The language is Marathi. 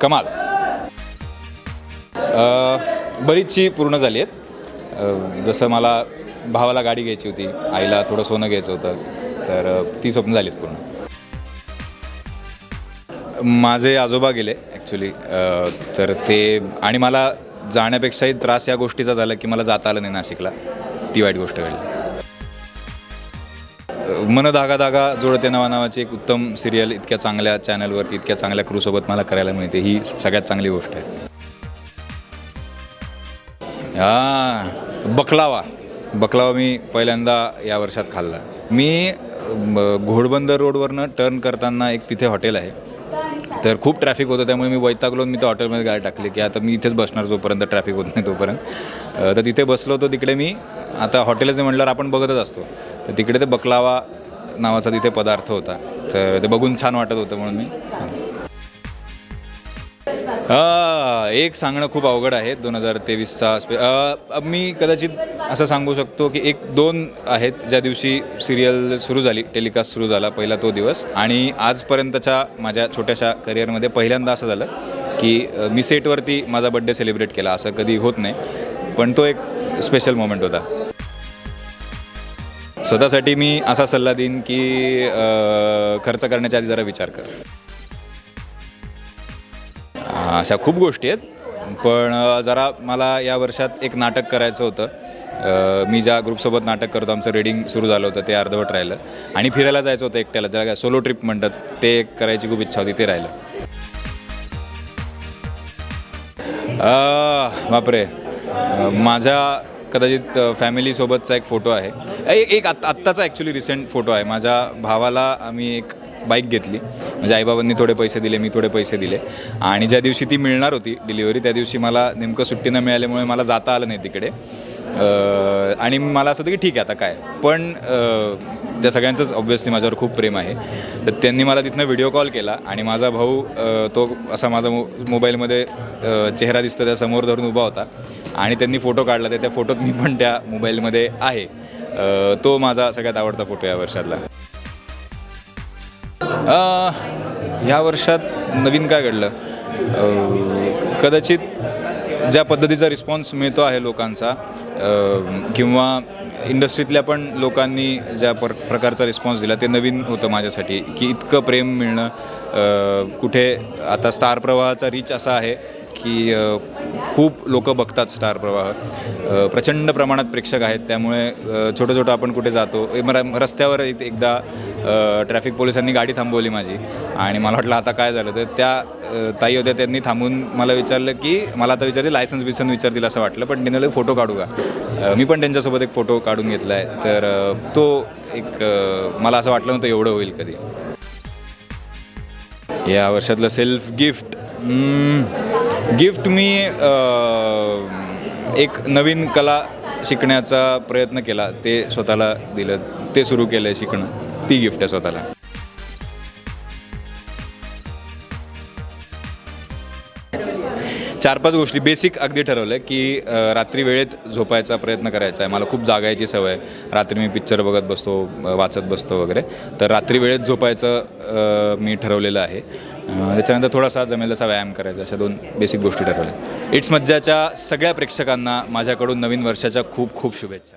कमाल. बरीचशी पूर्ण झाली आहेत. जसं मला भावाला गाडी घ्यायची होती आईला थोडं सोनं घ्यायचं होतं तर ती स्वप्न झालीत पूर्ण. माझे आजोबा गेले ॲक्च्युली तर ते आणि मला जाण्यापेक्षाही त्रास या गोष्टीचा झाला की मला जाता आलं नाही नाशिकला. ती वाईट गोष्ट घडली. मन धागा धागा जोडते नावा नावाची एक उत्तम सिरियल इतक्या चांगल्या चॅनलवरती इतक्या चांगल्या क्रूसोबत मला करायला मिळते. ही सगळ्यात चांगली गोष्ट आहे. हा बकलावा. बकलावा मी पहिल्यांदा या वर्षात खाल्ला. मी घोडबंदर रोडवरनं टर्न करताना एक तिथे हॉटेल आहे. तर खूप ट्रॅफिक होतं त्यामुळे मी वैतागलो मी त्या हॉटेलमध्ये गाडी टाकली की आता मी इथेच बसणार जोपर्यंत ट्रॅफिक होत नाही तोपर्यंत. तर तिथे बसलो होतो तिकडे मी आता हॉटेलच म्हटल्यावर आपण बघतच असतो. तर तिकडे ते बकलावा नावाचा तिथे पदार्थ होता. तर ते बघून छान वाटत होतं म्हणून मी. एक सांगणं खूप अवघड आहे. दोन हजार तेवीसचा स्पे मी कदाचित असं सांगू शकतो की एक दोन आहेत ज्या दिवशी सिरियल सुरू झाली टेलिकास्ट सुरू झाला पहिला तो दिवस. आणि आजपर्यंतच्या माझ्या छोट्याशा करिअरमध्ये पहिल्यांदा असं झालं की मी सेटवरती माझा बड्डे सेलिब्रेट केला. असं कधी होत नाही. पण तो एक स्पेशल मोमेंट होता. स्वतःसाठी मी असा सल्ला देईन की खर्च करण्याच्या आधी जरा विचार कर. अशा खूप गोष्टी आहेत पण जरा मला या वर्षात एक नाटक करायचं होतं. मी ज्या ग्रुपसोबत नाटक करतो आमचं रीडिंग सुरू झालं होतं ते अर्धवट राहिलं. आणि फिरायला जायचं होतं एकट्याला ज्याला सोलो ट्रिप म्हणतात ते एक करायची खूप इच्छा होती ते राहिलं. बापरे. माझ्या कदाचित फॅमिलीसोबतचा एक फोटो आहे. एक एक आत्ताचा ॲक्च्युली रिसेंट फोटो आहे. माझ्या भावाला आम्ही एक बाईक घेतली. म्हणजे आईबाबांनी थोडे पैसे दिले मी थोडे पैसे दिले. आणि ज्या दिवशी ती मिळणार होती डिलिव्हरी त्या दिवशी मला नेमकं सुट्टी न मिळाल्यामुळे मला जाता आलं नाही तिकडे. आणि मला असं होतं की ठीक आहे आता काय? पण त्या सगळ्यांचंच ऑब्व्हियसली माझ्यावर खूप प्रेम आहे. तर त्यांनी मला तिथनं व्हिडिओ कॉल केला आणि माझा भाऊ तो असा माझा मो मोबाईलमध्ये चेहरा दिसतो त्या समोर धरून उभा होता आणि त्यांनी फोटो काढला. तर त्या फोटोत मी पण त्या मोबाईलमध्ये आहे. तो माझा सगळ्यात आवडता फोटो या वर्षातला. ह्या वर्षात नवीन काय घडलं? कदाचित ज्या पद्धतीचा रिस्पॉन्स मिळतो आहे लोकांचा किंवा इंडस्ट्रीतल्या पण लोकांनी ज्या पर प्रकारचा रिस्पॉन्स दिला ते नवीन होतं माझ्यासाठी की इतकं प्रेम मिळणं कुठे आता स्टार प्रवाहाचा रीच असा आहे की खूप लोक बघतात स्टार प्रवाह. प्रचंड प्रमाणात प्रेक्षक आहेत त्यामुळे छोटं छोटं आपण कुठे जातो ए, मरा- रस्त्यावर एक- एकदा ट्रॅफिक पोलिसांनी गाडी थांबवली माझी. आणि मला वाटलं आता काय झालं तर त्या ताई होत्या त्यांनी थांबून मला विचारलं की मला आता विचारले लायसन्स बिसन विचारतील असं वाटलं पण त्यांनी फोटो काढू का? मी पण त्यांच्यासोबत एक फोटो काढून घेतला आहे तर तो एक मला असं वाटलं नव्हतं एवढं होईल कधी. या वर्षातलं सेल्फ गिफ्ट गिफ्ट मी एक नवीन कला शिकण्याचा प्रयत्न केला ते स्वतःला दिलं ते सुरू केलं आहे शिकणं. ती गिफ्ट आहे स्वतःला. चार पाच गोष्टी. बेसिक अगदी ठरवलं आहे की रात्री वेळेत झोपायचा प्रयत्न करायचा आहे. मला खूप जागायची सवय आहे. रात्री मी पिक्चर बघत बसतो वाचत बसतो वगैरे. तर रात्री वेळेत झोपायचं मी ठरवलेलं आहे. त्याच्यानंतर थोडासा जमेल तसा व्यायाम करायचा. अशा दोन बेसिक गोष्टी ठरवल्या. इट्स मज्जाच्या सगळ्या प्रेक्षकांना माझ्याकडून नवीन वर्षाच्या खूप खूप शुभेच्छा.